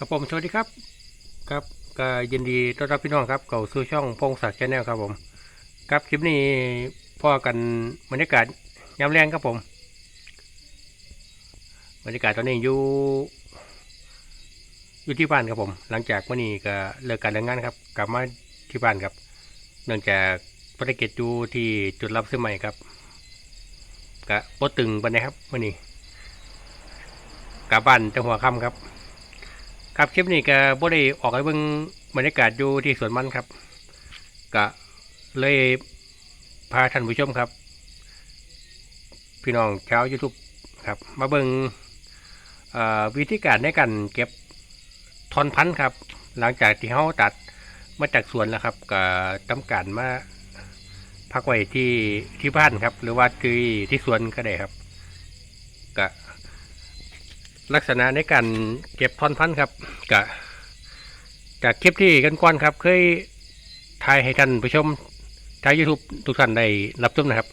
ครับผมสวัสดีครับครับก็ยินดีต้อนรับพี่น้องครับเข้าสู่ช่องพงศักดิ์ชาแนลครับผม ครับคลิปนี้พ่อกันบรรยากาศยามแรงครับผม บรรยากาศตอนนี้อยู่อยู่ที่บ้านครับผม หลังจากวันนี้ก็เลิกการเลิกงานครับ กลับมาที่บ้านครับ เนื่องจากภารกิจอยู่ที่จุดรับซื้อใหม่ครับกะปตึงไปนะครับวันนี้กลับบ้านจังหัวค่ำครับ ครับคลิปนี้ก็บ่ได้ออกให้เบิ่งบรรยากาศอยู่ที่สวนมันครับ ก็เลยพาท่านผู้ชมครับ พี่น้องชาว YouTube ครับ มาเบิ่งวิธีการในการเก็บทอนพันธุ์ครับ หลังจากที่เฮาตัดมาจากสวนแล้วครับก็ทำการมาพักไว้ที่ที่บ้านครับ หรือว่าที่ที่สวนก็ได้ครับก็ ลักษณะในการเก็บทอนพันธุ์ครับกับจากคลิปที่กันก่อนครับ เคยถ่ายให้ท่านผู้ชมทางยูทูบทุกท่านได้รับชมนะครับ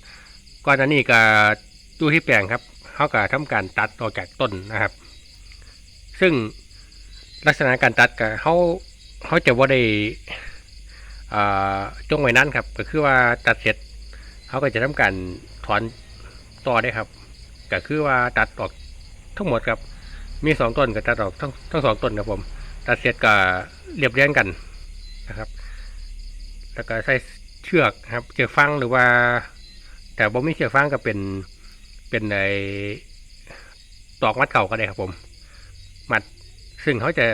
ก่อนหน้านี้ก็ดูที่แปลงครับเขาก็ทำการตัดออกจากต้นนะครับ ซึ่งลักษณะการตัดกับเขาเขาจะว่าได้จงไว้นั้นครับ ก็คือว่าตัดเสร็จเขาก็จะทำการถอนต่อได้ครับ ก็คือว่าตัดออกทั้งหมดครับ มีสองต้นก็ตัดออกทั้งทั้งสองต้นครับผม ตัดเสร็จก็เรียบเรียงกันนะครับ แล้วก็ใส่เชือกครับเชือกฟางหรือว่า แต่บ่มีเชือกฟางก็เป็นเป็นในตอกมัดเก่าก็ได้ครับผม มัดซึ่งเขาจะ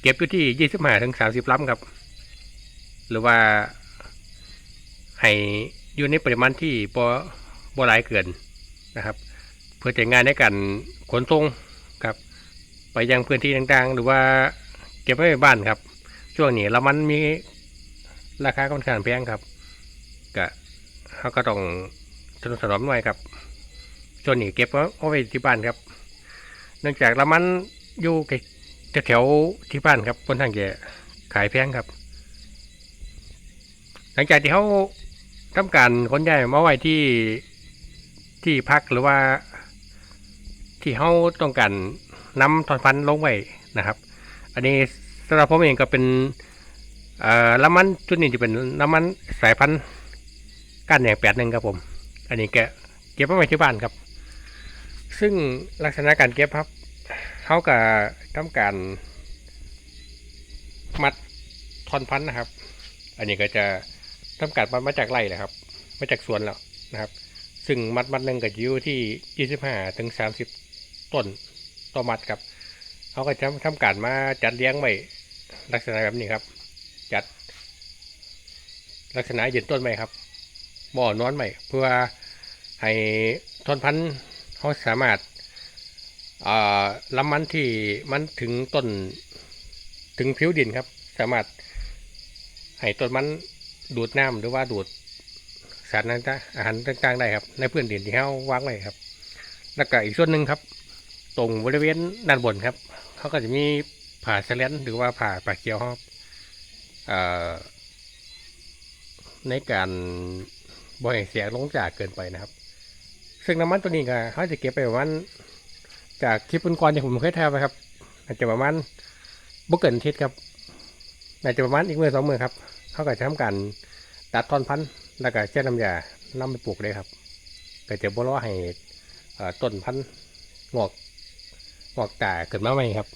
เก็บอยู่ที่ยี่สิบห้าถึงสามสิบลำครับ หรือว่าให้อยู่ในปริมาณที่บ่บ่หลายเกินนะครับ เพื่อจะงานในการขนส่ง ยังพื้นที่ต่างๆ หรือว่าเก็บไว้ในบ้านครับ ช่วงนี้แล้วมันมีราคาค่อนข้างแพงครับก็เขาก็ต้องสนับสนุนหน่อยครับช่วงนี้เก็บเอาไว้ที่บ้านครับ เนื่องจากละมันอยู่แถวที่บ้านครับคนข้างจะขายแพงครับ หลังจากที่เขาทำการขนย้ายมาไว้ที่ที่พักหรือว่าที่เขาต้องการ น้ำทอนฟันลงไว้นะครับ อันนี้สำหรับผมเองก็เป็นอ่อน้ำมันชุดนี้จะเป็นน้ำมันสายพันธุ์ก้านแหนงแปดหนึ่งครับผม อันนี้แกเก็บไว้ที่บ้านครับ ซึ่งลักษณะการเก็บครับเขาก็ทำการมัดทอนพันธุ์นะครับ อันนี้ก็จะทำการมัดมาจากไร่นะครับ มาจากสวนแล้วนะครับ ซึ่งมัดมัดหนึ่งก็อยู่ที่ยี่สิบห้าถึงสามสิบต้น ต่อมัดครับเขาก็จะทำการมาจัดเลี้ยงไว้ลักษณะแบบนี้ครับ จัด ลักษณะยืนต้นไม้ครับบ่อนอนใหม่เพื่อให้ทนพันธุ์เขาสามารถอ่าลำมันที่มันถึงต้นถึงผิวดินครับ สามารถให้ต้นมันดูดน้ำหรือว่าดูดสารนั้นอาหารต่างๆได้ครับ ในพื้นดินที่เขาวางไว้ครับ แล้วก็อีกส่วนหนึ่งครับ ตรงบริเวณด้านบนครับเขาก็จะมีผ่าเสลนหรือว่าผ่าปลาเกียวครับในการบ่อยเสียงลงจากเกินไปนะครับ ซึ่งน้ำมันตัวนี้ก็เขาจะเก็บไปประมาณจากคลิปก่อนๆที่ผมเคยทำไปครับอาจจะประมาณบุกเกินทิศครับอาจจะประมาณอีกเมื่อสองเมื่อครับเขาก็จะทำการตัดทอนพันธุ์แล้วก็เช็ดน้ำยานำไปปลูกเลยครับก็จะบ่รอให้เอ่อต้นพันธุ์งอก งอกตาเกิดมาใหม่ครับ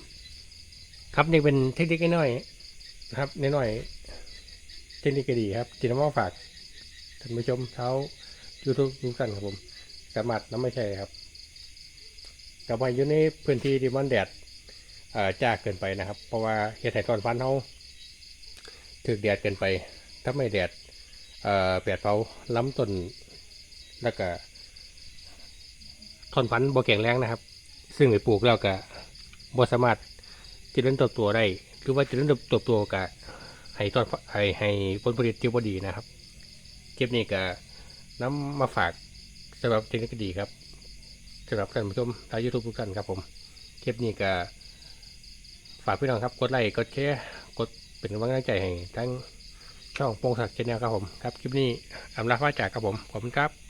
ครับนี่เป็นเทคนิคน้อยนะครับน้อยเทคนิคดีครับที่นำมาฝากท่านผู้ชมเท้ายูทูบทุกท่านครับผมสามารถนำไม่ใช่ครับกลับมาอยู่ในพื้นที่ที่มันแดดจ้าเกินไปนะครับ เพราะว่าเฮ็ดให้ตอนฟันเขาถึกแดดเกินไป ถ้าไม่แดดเอ่อแดดเผาล้ำต้นแล้วก็ทอนพันบ่แข็งแรงนะครับ ซึ่งไปปลูกแล้วก็บ่สามารถเจริญเติบโตได้หรือว่าเจริญเติบโตก็ให้ตอนให้ให้ผลผลิตที่บ่ดีนะครับคลิปนี้ก็น้ำมาฝากสำหรับเทคนิคดีครับสำหรับท่านผู้ชมทางยูทูบทุกท่านครับผมคลิปนี้ก็ฝากพี่น้องครับกดไลค์กดแชร์กดเป็นกำลังใจให้ทั้งช่องโปรงศักดิ์ชแนลครับผมครับคลิปนี้อำลาฟ้าจากครับผมขอบคุณครับ